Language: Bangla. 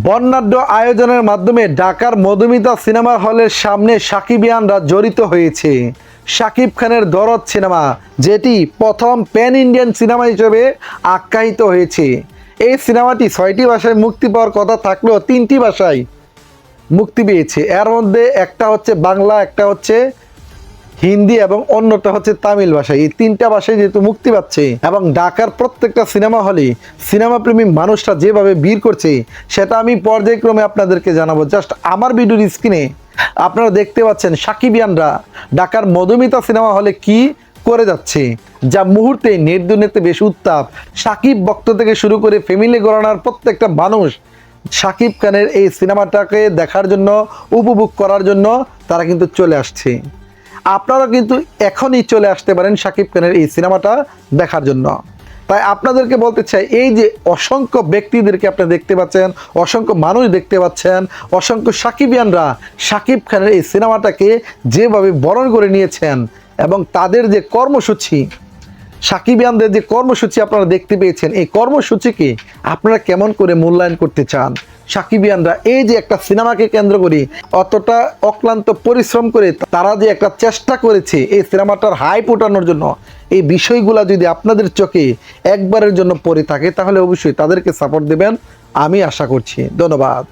বর্ণাঢ্য আয়োজনের মাধ্যমে ঢাকার মধুমিতা সিনেমা হলের সামনে সাকিবিয়ানরা জড়িত হয়েছে। শাকিব খানের দরদ সিনেমা, যেটি প্রথম প্যান ইন্ডিয়ান সিনেমা হিসেবে আখ্যায়িত হয়েছে। এই সিনেমাটি ছয়টি ভাষায় মুক্তি পাওয়ার কথা থাকলেও তিনটি ভাষায় মুক্তি পেয়েছে। এর মধ্যে একটা হচ্ছে বাংলা, একটা হচ্ছে হিন্দি এবং অন্যটা হচ্ছে তামিল ভাষা। এই তিনটা ভাষায় যেহেতু মুক্তি পাচ্ছে এবং ঢাকার প্রত্যেকটা সিনেমা হলে সিনেমা প্রেমী মানুষরা যেভাবে বীর করছে, সেটা আমি পর্যায়ক্রমে আপনাদেরকে জানাব। জাস্ট আমার ভিডিওর স্ক্রিনে আপনারা দেখতে পাচ্ছেন সাকিবিয়ানরা ঢাকার মধুমিতা সিনেমা হলে কি করে যাচ্ছে, যা মুহূর্তে নেট বেশ উত্তাপ। সাকিব ভক্ত থেকে শুরু করে ফ্যামিলি গড়ানোর প্রত্যেকটা মানুষ সাকিব খানের এই সিনেমাটাকে দেখার জন্য, উপভোগ করার জন্য তারা কিন্তু চলে আসছে। আপনারা কিন্তু এখনই চলে আসতে পারেন শাকিব খানের এই সিনেমাটা দেখার জন্য। তাই আপনাদেরকে বলতে চাই, এই যে অসংখ্য ব্যক্তিদেরকে আপনি দেখতে পাচ্ছেন, অসংখ্য মানুষ দেখতে পাচ্ছেন, অসংখ্য সাকিবিয়ানরা সাকিব খানের এই সিনেমাটাকে যেভাবে বরণ করে নিয়েছেন এবং তাদের যে কর্মসূচি, সাকিবিয়ানদের যে কর্মসূচি আপনারা দেখতে পেয়েছেন, এই কর্মসূচিকে আপনারা কেমন করে মূল্যায়ন করতে চান? সাকিবিয়ানরা এই যে একটা সিনেমাকে কেন্দ্র করে, অতটা অক্লান্ত পরিশ্রম করে তারা যে একটা চেষ্টা করেছে এই সিনেমাটার হাইপ ওঠানোর জন্য, এই বিষয়গুলা যদি আপনাদের চোখে একবারের জন্য পড়ে থাকে, তাহলে অবশ্যই তাদেরকে সাপোর্ট দেবেন। আমি আশা করছি। ধন্যবাদ।